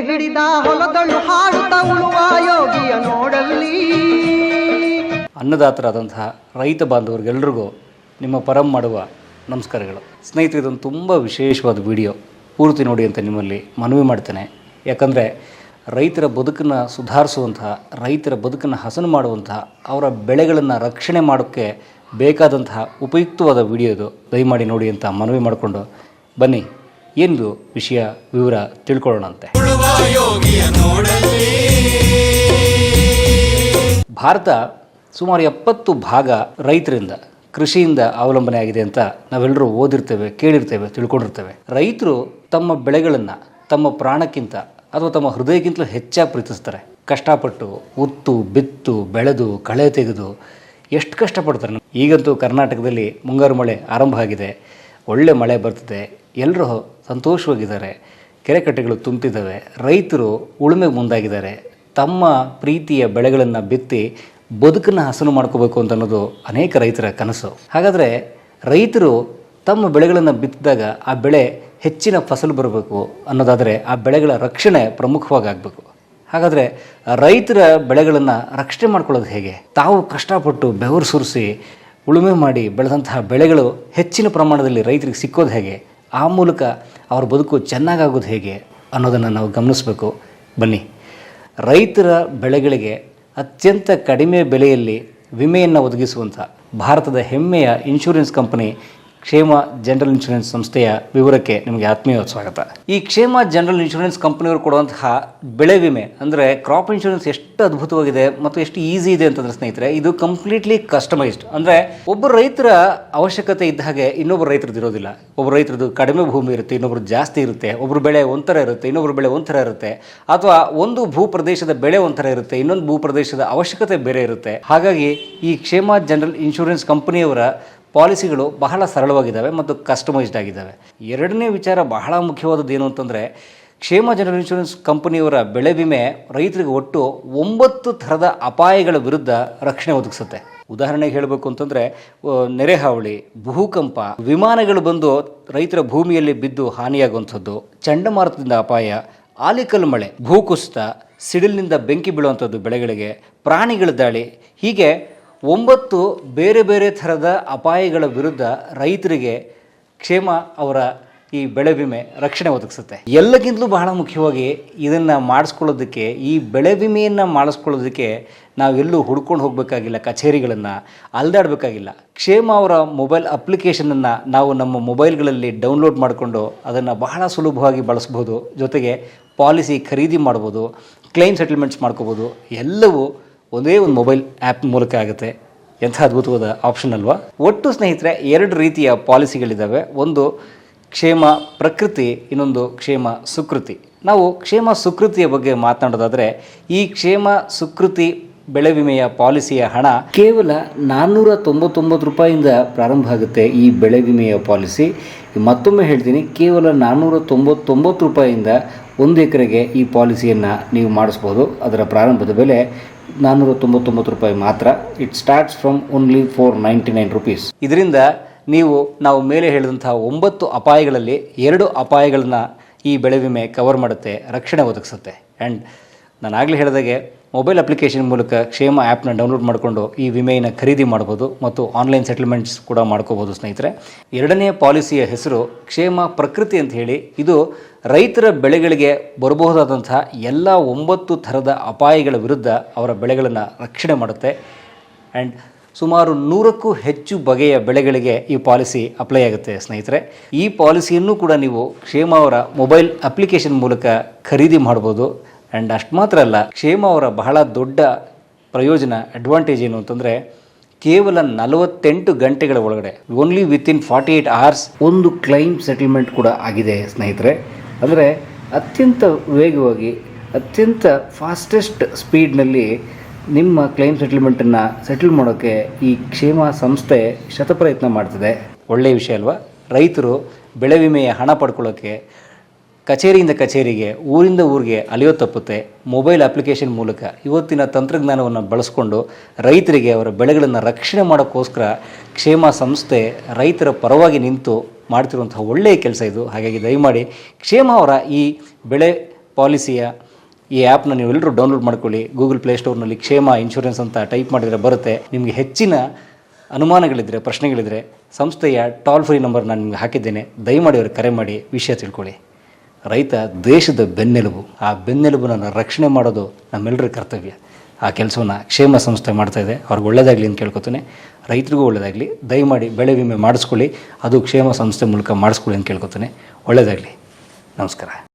ಹಿಡಿದ ಹೊಲದಳು ಹಾಡುತ್ತ ಉಳುವ ಯೋಗಿಯ ನೋಡಲ್ಲಿ ಅನ್ನದಾತರಾದಂತಹ ರೈತ ಬಾಂಧವರಿಗೆಲ್ಲರಿಗೂ ನಿಮ್ಮ ಪರಂ ಮಾಡುವ ನಮಸ್ಕಾರಗಳು. ಸ್ನೇಹಿತರು ಇದೊಂದು ತುಂಬ ವಿಶೇಷವಾದ ವಿಡಿಯೋ ಪೂರ್ತಿ ನೋಡಿ ಅಂತ ನಿಮ್ಮಲ್ಲಿ ಮನವಿ ಮಾಡ್ತೇನೆ. ಯಾಕಂದರೆ ರೈತರ ಬದುಕನ್ನು ಸುಧಾರಿಸುವಂತಹ, ರೈತರ ಬದುಕನ್ನು ಹಸನು ಮಾಡುವಂತಹ, ಅವರ ಬೆಳೆಗಳನ್ನು ರಕ್ಷಣೆ ಮಾಡೋಕ್ಕೆ ಬೇಕಾದಂತಹ ಉಪಯುಕ್ತವಾದ ವಿಡಿಯೋ ಇದು. ದಯಮಾಡಿ ನೋಡಿ ಅಂತ ಮನವಿ ಮಾಡಿಕೊಂಡು ಬನ್ನಿ. ಎಂದು ವಿಷಯ ವಿವರ ತಿಳ್ಕೊಳ್ಳೋಣಂತೆ. ಭಾರತ ಸುಮಾರು ಎಪ್ಪತ್ತು ಭಾಗ ರೈತರಿಂದ ಕೃಷಿಯಿಂದ ಅವಲಂಬನೆ ಆಗಿದೆ ಅಂತ ನಾವೆಲ್ಲರೂ ಓದಿರ್ತೇವೆ, ಕೇಳಿರ್ತೇವೆ, ತಿಳ್ಕೊಂಡಿರ್ತೇವೆ. ರೈತರು ತಮ್ಮ ಬೆಳೆಗಳನ್ನು ತಮ್ಮ ಪ್ರಾಣಕ್ಕಿಂತ ಅಥವಾ ತಮ್ಮ ಹೃದಯಕ್ಕಿಂತಲೂ ಹೆಚ್ಚಾಗಿ ಪ್ರೀತಿಸ್ತಾರೆ. ಕಷ್ಟಪಟ್ಟು ಉತ್ತು ಬಿತ್ತು, ಬೆಳೆದು, ಕಳೆ ತೆಗೆದು ಎಷ್ಟು ಕಷ್ಟಪಡ್ತಾರೆ ಈಗಂತೂ ಕರ್ನಾಟಕದಲ್ಲಿ ಮುಂಗಾರು ಮಳೆ ಆರಂಭ ಆಗಿದೆ. ಒಳ್ಳೆ ಮಳೆ ಬರ್ತದೆ. ಎಲ್ಲರೂ ಸಂತೋಷವಾಗಿದ್ದಾರೆ. ಕೆರೆಕಟ್ಟೆಗಳು ತುಂಬಿದ್ದಾವೆ. ರೈತರು ಉಳುಮೆಗೆ ಮುಂದಾಗಿದ್ದಾರೆ. ತಮ್ಮ ಪ್ರೀತಿಯ ಬೆಳೆಗಳನ್ನು ಬಿತ್ತಿ ಬದುಕನ್ನು ಹಸನು ಮಾಡ್ಕೋಬೇಕು ಅಂತ ಅನ್ನೋದು ಅನೇಕ ರೈತರ ಕನಸು. ಹಾಗಾದರೆ ರೈತರು ತಮ್ಮ ಬೆಳೆಗಳನ್ನು ಬಿತ್ತಿದಾಗ ಆ ಬೆಳೆ ಹೆಚ್ಚಿನ ಫಸಲು ಬರಬೇಕು ಅನ್ನೋದಾದರೆ ಆ ಬೆಳೆಗಳ ರಕ್ಷಣೆ ಪ್ರಮುಖವಾಗಿ ಆಗಬೇಕು. ಹಾಗಾದರೆ ರೈತರ ಬೆಳೆಗಳನ್ನು ರಕ್ಷಣೆ ಮಾಡ್ಕೊಳ್ಳೋದು ಹೇಗೆ? ತಾವು ಕಷ್ಟಪಟ್ಟು ಬೆವರು ಸುರಿಸಿ ಉಳುಮೆ ಮಾಡಿ ಬೆಳೆದಂತಹ ಬೆಳೆಗಳು ಹೆಚ್ಚಿನ ಪ್ರಮಾಣದಲ್ಲಿ ರೈತರಿಗೆ ಸಿಕ್ಕೋದು ಹೇಗೆ? ಆ ಮೂಲಕ ಅವ್ರ ಬದುಕು ಚೆನ್ನಾಗಾಗೋದು ಹೇಗೆ ಅನ್ನೋದನ್ನು ನಾವು ಗಮನಿಸಬೇಕು. ಬನ್ನಿ. ರೈತರ ಬೆಳೆಗಳಿಗೆ ಅತ್ಯಂತ ಕಡಿಮೆ ಬೆಲೆಯಲ್ಲಿ ವಿಮೆಯನ್ನು ಒದಗಿಸುವಂಥ ಭಾರತದ ಹೆಮ್ಮೆಯ insurance company Kshema general insurance ಸಂಸ್ಥೆಯ ವಿವರಕ್ಕೆ ನಿಮಗೆ ಆತ್ಮೀಯ ಸ್ವಾಗತ. ಈ ಕ್ಷೇಮ ಜನರಲ್ ಇನ್ಶೂರೆನ್ಸ್ ಕಂಪನಿಯವರು ಕೊಡುವಂತಹ ಬೆಳೆ ವಿಮೆ ಅಂದರೆ ಕ್ರಾಪ್ ಇನ್ಶೂರೆನ್ಸ್ ಎಷ್ಟು ಅದ್ಭುತವಾಗಿದೆ ಮತ್ತು ಎಷ್ಟು ಈಸಿ ಇದೆ ಅಂತಂದ್ರೆ ಸ್ನೇಹಿತರೆ, ಇದು ಕಂಪ್ಲೀಟ್ಲಿ ಕಸ್ಟಮೈಸ್ಡ್. ಅಂದರೆ ಒಬ್ಬ ರೈತರ ಅವಶ್ಯಕತೆ ಇದ್ದ ಹಾಗೆ ಇನ್ನೊಬ್ಬ ರೈತರದ್ದು ಇರೋದಿಲ್ಲ. ಒಬ್ಬ ರೈತರದ್ದು ಕಡಿಮೆ ಭೂಮಿ ಇರುತ್ತೆ, ಇನ್ನೊಬ್ರು ಜಾಸ್ತಿ ಇರುತ್ತೆ ಒಬ್ಬರು ಬೆಳೆ ಒಂಥರ ಇರುತ್ತೆ, ಇನ್ನೊಬ್ರು ಬೆಳೆ ಒಂಥರ ಇರುತ್ತೆ. ಅಥವಾ ಒಂದು ಭೂ ಪ್ರದೇಶದ ಬೆಳೆ ಒಂಥರ ಇರುತ್ತೆ, ಇನ್ನೊಂದು ಭೂ ಪ್ರದೇಶದ ಅವಶ್ಯಕತೆ ಬೇರೆ ಇರುತ್ತೆ. ಹಾಗಾಗಿ ಈ ಕ್ಷೇಮ ಜನರಲ್ ಇನ್ಶೂರೆನ್ಸ್ ಕಂಪನಿಯವರ ಪಾಲಿಸಿಗಳು ಬಹಳ ಸರಳವಾಗಿದ್ದಾವೆ ಮತ್ತು ಕಸ್ಟಮೈಸ್ಡ್ ಆಗಿದ್ದಾವೆ. ಎರಡನೇ ವಿಚಾರ ಬಹಳ ಮುಖ್ಯವಾದದ್ದು ಏನು ಅಂತಂದರೆ, ಕ್ಷೇಮ ಜನರಲ್ ಇನ್ಶೂರೆನ್ಸ್ ಕಂಪನಿಯವರ ಬೆಳೆ ವಿಮೆ ರೈತರಿಗೆ ಒಟ್ಟು ಒಂಬತ್ತು ಥರದ ಅಪಾಯಗಳ ವಿರುದ್ಧ ರಕ್ಷಣೆ ಒದಗಿಸುತ್ತೆ. ಉದಾಹರಣೆಗೆ ಹೇಳಬೇಕು ಅಂತಂದರೆ ನೆರೆ ಹಾವಳಿ ಭೂಕಂಪ, ವಿಮಾನಗಳು ಬಂದು ರೈತರ ಭೂಮಿಯಲ್ಲಿ ಬಿದ್ದು ಹಾನಿಯಾಗುವಂಥದ್ದು, ಚಂಡಮಾರುತದಿಂದ ಅಪಾಯ, ಆಲಿಕಲ್ ಮಳೆ, ಭೂಕುಸಿತ, ಸಿಡಿಲಿನಿಂದ ಬೆಂಕಿ ಬೀಳುವಂಥದ್ದು ಬೆಳೆಗಳಿಗೆ ಪ್ರಾಣಿಗಳ ದಾಳಿ, ಹೀಗೆ ಒಂಬತ್ತು ಬೇರೆ ಬೇರೆ ಥರದ ಅಪಾಯಗಳ ವಿರುದ್ಧ ರೈತರಿಗೆ ಕ್ಷೇಮ ಅವರ ಈ ಬೆಳೆ ವಿಮೆ ರಕ್ಷಣೆ ಒದಗಿಸುತ್ತೆ. ಎಲ್ಲಕ್ಕಿಂತಲೂ ಬಹಳ ಮುಖ್ಯವಾಗಿ ಇದನ್ನು ಮಾಡಿಸ್ಕೊಳ್ಳೋದಕ್ಕೆ, ಈ ಬೆಳೆ ವಿಮೆಯನ್ನು ಮಾಡಿಸ್ಕೊಳ್ಳೋದಕ್ಕೆ ನಾವೆಲ್ಲೂ ಹುಡ್ಕೊಂಡು ಹೋಗಬೇಕಾಗಿಲ್ಲ, ಕಚೇರಿಗಳನ್ನು ಅಲ್ದಾಡಬೇಕಾಗಿಲ್ಲ. ಕ್ಷೇಮ ಅವರ ಮೊಬೈಲ್ ಅಪ್ಲಿಕೇಶನನ್ನು ನಾವು ನಮ್ಮ ಮೊಬೈಲ್ಗಳಲ್ಲಿ ಡೌನ್ಲೋಡ್ ಮಾಡಿಕೊಂಡು ಅದನ್ನು ಬಹಳ ಸುಲಭವಾಗಿ ಬಳಸ್ಬೋದು. ಜೊತೆಗೆ ಪಾಲಿಸಿ ಖರೀದಿ ಮಾಡ್ಬೋದು, ಕ್ಲೈಮ್ ಸೆಟಲ್ಮೆಂಟ್ಸ್ ಮಾಡ್ಕೋಬೋದು. ಎಲ್ಲವೂ ಒಂದೇ ಒಂದು ಮೊಬೈಲ್ ಆ್ಯಪ್ ಮೂಲಕ ಆಗುತ್ತೆ. ಎಂಥ ಅದ್ಭುತವಾದ ಆಪ್ಷನ್ ಅಲ್ವಾ? ಒಟ್ಟು ಸ್ನೇಹಿತರೆ, ಎರಡು ರೀತಿಯ ಪಾಲಿಸಿಗಳಿದ್ದಾವೆ ಒಂದು ಕ್ಷೇಮ ಪ್ರಕೃತಿ, ಇನ್ನೊಂದು ಕ್ಷೇಮ ಸುಕೃತಿ. ನಾವು ಕ್ಷೇಮ ಸುಕೃತಿಯ ಬಗ್ಗೆ ಮಾತನಾಡೋದಾದರೆ, ಈ ಕ್ಷೇಮ ಸುಕೃತಿ ಬೆಳೆ ವಿಮೆಯ ಪಾಲಿಸಿಯ ಹಣ ಕೇವಲ ನಾನ್ನೂರ ತೊಂಬತ್ತೊಂಬತ್ತು ರೂಪಾಯಿಂದ ಪ್ರಾರಂಭ ಆಗುತ್ತೆ ಈ ಬೆಳೆ ವಿಮೆಯ ಪಾಲಿಸಿ ಮತ್ತೊಮ್ಮೆ ಹೇಳ್ತೀನಿ, ಕೇವಲ ನಾನ್ನೂರ ತೊಂಬತ್ತೊಂಬತ್ತು ರೂಪಾಯಿಂದ ಒಂದು ಎಕರೆಗೆ ಈ ಪಾಲಿಸಿಯನ್ನು ನೀವು ಮಾಡಿಸ್ಬೋದು. ಅದರ ಪ್ರಾರಂಭದ ಬೆಲೆ ನಾನ್ನೂರ ತೊಂಬತ್ತೊಂಬತ್ತು ರೂಪಾಯಿ ಮಾತ್ರ. It starts from only four ninety nine rupees ಇದರಿಂದ ನೀವು ನಾವು ಮೇಲೆ ಹೇಳಿದಂತಹ ಒಂಬತ್ತು ಅಪಾಯಗಳಲ್ಲಿ ಎರಡು ಅಪಾಯಗಳನ್ನ ಈ ಬೆಳೆ ವಿಮೆ ಕವರ್ ಮಾಡುತ್ತೆ, ರಕ್ಷಣೆ ಒದಗಿಸುತ್ತೆ. ಆ್ಯಂಡ್ ನಾನು ಆಗಲೇ ಹೇಳಿದಾಗೆ ಮೊಬೈಲ್ ಅಪ್ಲಿಕೇಶನ್ ಮೂಲಕ ಕ್ಷೇಮ ಆ್ಯಪ್ನ ಡೌನ್ಲೋಡ್ ಮಾಡಿಕೊಂಡು ಈ ವಿಮೆಯನ್ನು ಖರೀದಿ ಮಾಡ್ಬೋದು ಮತ್ತು ಆನ್ಲೈನ್ ಸೆಟಲ್ಮೆಂಟ್ಸ್ ಕೂಡ ಮಾಡ್ಕೋಬೋದು ಸ್ನೇಹಿತರೆ. ಎರಡನೇ ಪಾಲಿಸಿಯ ಹೆಸರು ಕ್ಷೇಮ ಪ್ರಕೃತಿ ಅಂತ ಹೇಳಿ. ಇದು ರೈತರ ಬೆಳೆಗಳಿಗೆ ಬರಬಹುದಾದಂತಹ ಎಲ್ಲ ಒಂಬತ್ತು ಥರದ ಅಪಾಯಗಳ ವಿರುದ್ಧ ಅವರ ಬೆಳೆಗಳನ್ನು ರಕ್ಷಣೆ ಮಾಡುತ್ತೆ. ಆ್ಯಂಡ್ ಸುಮಾರು ನೂರಕ್ಕೂ ಹೆಚ್ಚು ಬಗೆಯ ಬೆಳೆಗಳಿಗೆ ಈ ಪಾಲಿಸಿ ಅಪ್ಲೈ ಆಗುತ್ತೆ ಸ್ನೇಹಿತರೆ. ಈ ಪಾಲಿಸಿಯನ್ನು ಕೂಡ ನೀವು ಕ್ಷೇಮ ಅವರ ಮೊಬೈಲ್ ಅಪ್ಲಿಕೇಶನ್ ಮೂಲಕ ಖರೀದಿ ಮಾಡ್ಬೋದು. ಆ್ಯಂಡ್ ಅಷ್ಟು ಮಾತ್ರ ಅಲ್ಲ, ಕ್ಷೇಮ ಅವರ ಬಹಳ ದೊಡ್ಡ ಪ್ರಯೋಜನ ಅಡ್ವಾಂಟೇಜ್ ಏನು ಅಂತಂದರೆ, ಕೇವಲ ನಲವತ್ತೆಂಟು ಗಂಟೆಗಳ ಒಳಗಡೆ only within forty eight hours ಒಂದು ಕ್ಲೈಮ್ ಸೆಟಲ್ಮೆಂಟ್ ಕೂಡ ಆಗಿದೆ ಸ್ನೇಹಿತರೆ. ಅಂದರೆ ಅತ್ಯಂತ ವೇಗವಾಗಿ, ಅತ್ಯಂತ ಫಾಸ್ಟೆಸ್ಟ್ ಸ್ಪೀಡ್ನಲ್ಲಿ ನಿಮ್ಮ ಕ್ಲೈಮ್ ಸೆಟಲ್ಮೆಂಟನ್ನು ಸೆಟಲ್ ಮಾಡೋಕ್ಕೆ ಈ ಕ್ಷೇಮ ಸಂಸ್ಥೆ ಶತಪ್ರಯತ್ನ ಮಾಡ್ತಿದೆ. ಒಳ್ಳೆಯ ವಿಷಯ ಅಲ್ವಾ? ರೈತರು ಬೆಳೆ ವಿಮೆಯ ಹಣ ಪಡ್ಕೊಳ್ಳೋಕ್ಕೆ ಕಚೇರಿಯಿಂದ ಕಚೇರಿಗೆ, ಊರಿಂದ ಊರಿಗೆ ಅಲೆಯೋ ತಪ್ಪುತ್ತೆ. ಮೊಬೈಲ್ ಅಪ್ಲಿಕೇಶನ್ ಮೂಲಕ ಇವತ್ತಿನ ತಂತ್ರಜ್ಞಾನವನ್ನು ಬಳಸ್ಕೊಂಡು ರೈತರಿಗೆ ಅವರ ಬೆಳೆಗಳನ್ನು ರಕ್ಷಣೆ ಮಾಡೋಕ್ಕೋಸ್ಕರ ಕ್ಷೇಮ ಸಂಸ್ಥೆ ರೈತರ ಪರವಾಗಿ ನಿಂತು ಮಾಡ್ತಿರುವಂತಹ ಒಳ್ಳೆಯ ಕೆಲಸ ಇದು. ಹಾಗಾಗಿ ದಯಮಾಡಿ ಕ್ಷೇಮ ಅವರ ಈ ಬೆಳೆ ಪಾಲಿಸಿಯ ಈ ಆ್ಯಪ್ನ ನೀವೆಲ್ಲರೂ ಡೌನ್ಲೋಡ್ ಮಾಡ್ಕೊಳ್ಳಿ. ಗೂಗಲ್ ಪ್ಲೇಸ್ಟೋರ್ನಲ್ಲಿ ಕ್ಷೇಮ ಇನ್ಶೂರೆನ್ಸ್ ಅಂತ ಟೈಪ್ ಮಾಡಿದರೆ ಬರುತ್ತೆ. ನಿಮಗೆ ಹೆಚ್ಚಿನ ಅನುಮಾನಗಳಿದ್ದರೆ ಪ್ರಶ್ನೆಗಳಿದ್ದರೆ ಸಂಸ್ಥೆಯ ಟೋಲ್ ಫ್ರೀ ನಂಬರ್ ನಾನು ನಿಮಗೆ ಹಾಕಿದ್ದೇನೆ. ದಯಮಾಡಿ ಅವರು ಕರೆ ಮಾಡಿ ವಿಷಯ ತಿಳ್ಕೊಳ್ಳಿ. ರೈತ ದೇಶದ ಬೆನ್ನೆಲುಬು. ಆ ಬೆನ್ನೆಲುಬನ್ನು ರಕ್ಷಣೆ ಮಾಡೋದು ನಮ್ಮೆಲ್ಲರ ಕರ್ತವ್ಯ. ಆ ಕೆಲಸವನ್ನು ಕ್ಷೇಮ ಸಂಸ್ಥೆ ಮಾಡ್ತಾ ಇದೆ. ಅವ್ರಿಗೆ ಒಳ್ಳೆಯದಾಗಲಿ ಅಂತ ಕೇಳ್ಕೊತೇನೆ. ರೈತರಿಗೂ ಒಳ್ಳೆಯದಾಗಲಿ ದಯಮಾಡಿ ಬೆಳೆ ವಿಮೆ ಮಾಡಿಸ್ಕೊಳ್ಳಿ. ಅದು ಕ್ಷೇಮ ಸಂಸ್ಥೆ ಮೂಲಕ ಮಾಡಿಸ್ಕೊಳ್ಳಿ ಅಂತ ಕೇಳ್ಕೊತೇನೆ. ಒಳ್ಳೆಯದಾಗಲಿ ನಮಸ್ಕಾರ.